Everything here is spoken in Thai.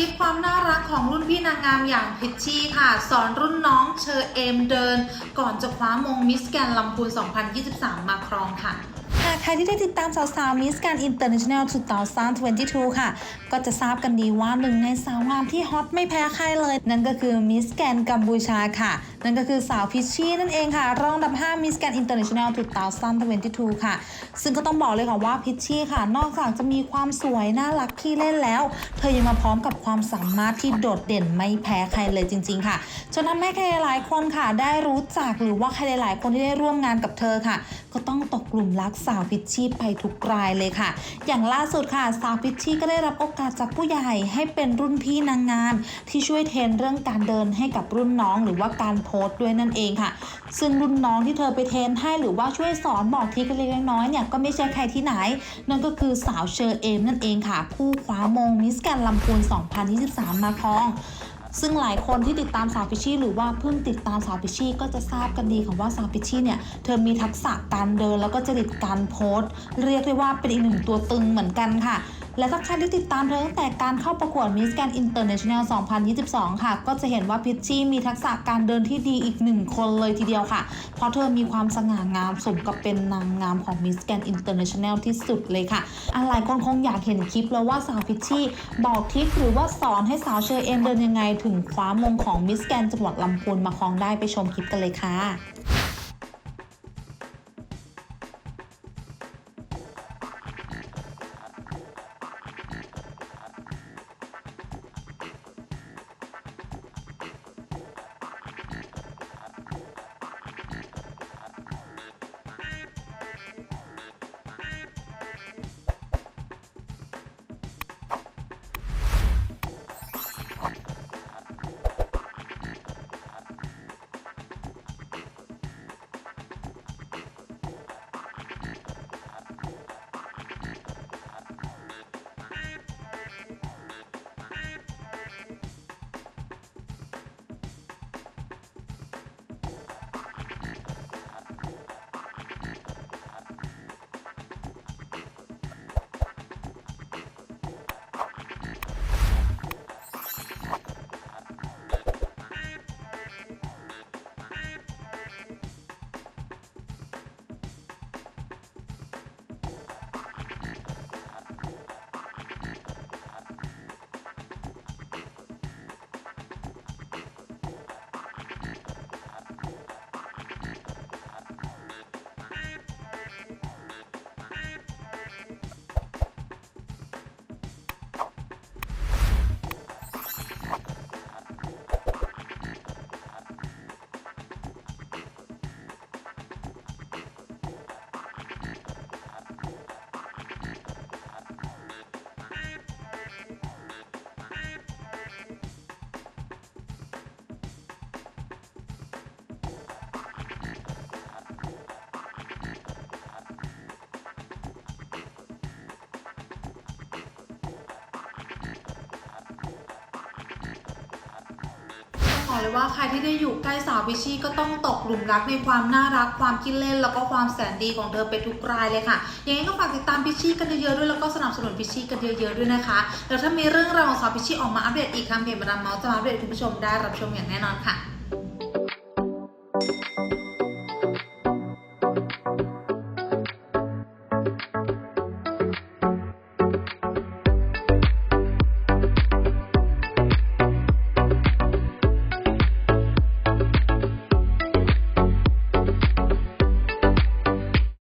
คลิปความน่ารักของรุ่นพี่นางงามอย่างพิชชี่ค่ะ สอนรุ่นน้องเชอเอมเดิน ก่อนจะคว้ามงมิสแกนลำพูน 2023 มาครองค่ะ ใครที่ได้ติดตามสาวๆ Miss Grand International 2022 ค่ะ ก็จะทราบกันดีว่าหนึ่งในสาวงามที่ฮอตไม่แพ้ใครเลย นั่นก็คือ Miss Grand กัมพูชาค่ะ นั่นก็คือสาวพิชชี่นั่นเองค่ะ รองอันดับ5 Miss Grand International 2022 ค่ะ ซึ่งก็ต้องบอกเลยค่ะว่าพิชชี่ค่ะ นอกจากจะมีความสวยน่ารักขี้เล่นแล้ว เธอยังมาพร้อมกับความสามารถที่โดดเด่นไม่แพ้ใครเลยจริง ๆ ค่ะจนทำให้ใครหลายคนค่ะได้รู้จักหรือว่าใครหลายๆคนที่ได้ร่วมงานกับเธอค่ะ ก็ต้องตกกลุ่มรักสาวพิชชี่ไปทุกรายเลยค่ะ อย่างล่าสุดค่ะสาวพิชชี่ก็ได้รับโอกาสจากผู้ใหญ่ให้เป็นรุ่นพี่นางงาม ที่ช่วยเทรนเรื่องการเดินให้กับรุ่นน้องหรือว่าการโพสต์ด้วยนั่นเองค่ะ ซึ่งรุ่นน้องที่เธอไปเทรนให้หรือว่าช่วยสอนบอกทริคเล็กน้อยเนี่ยก็ไม่ใช่ใครที่ไหน นั่นก็คือสาวเชอร์เอมนั่นเองค่ะ ผู้คว้ามงมิสแกนลำพูน 2023 มาครอง ซึ่งหลายคนที่ติดตามสาวพิชชี่หรือว่าเพิ่งติดตามสาวพิชชี่ก็จะทราบกันดีค่ะว่าสาวพิชชี่เนี่ยเธอมีทักษะการเดินแล้วก็จริตการโพสต์เรียกได้ว่าเป็นอีกหนึ่งตัวตึงเหมือนกันค่ะ และถ้าใครที่ติดตามเธอตั้งแต่การเข้าประกวด Miss Grand International 2022 ค่ะ ก็จะเห็นว่าพิชชี่มีทักษะการเดินที่ดีอีกหนึ่งคนเลยทีเดียวค่ะ เพราะเธอมีความสง่างามสมกับเป็นนางงามของ Miss Grand International ที่สุดเลยค่ะอะหลายคนคงอยากเห็นคลิปแล้วว่าสาวพิชชี่บอกทริคหรือว่าสอนให้สาวเชอเอมเดินยังไงถึงคว้ามงของ Miss Grand จังหวัดลำพูนมาครองได้ไปชมคลิปกันเลยค่ะ บอกเลยว่าใครที่ได้อยู่ใกล้สาวพิชชี่ก็ต้องตกหลุมรักในความน่ารักความคิดเล่น แล้วก็ความแสนดีของเธอไปทุกรายเลยค่ะยังไงก็ฝากติดตามพิชชี่กันเยอะๆด้วยแล้วก็สนับสนุนพิชชี่กันเยอะๆด้วยนะคะแล้วถ้ามีเรื่องราวของสาวพิชชี่ออกมาอัปเดตอีกทางเพจมาดามเมาส์จะมาอัปเดตคุณผู้ชมได้รับชมอย่างแน่นอนค่ะ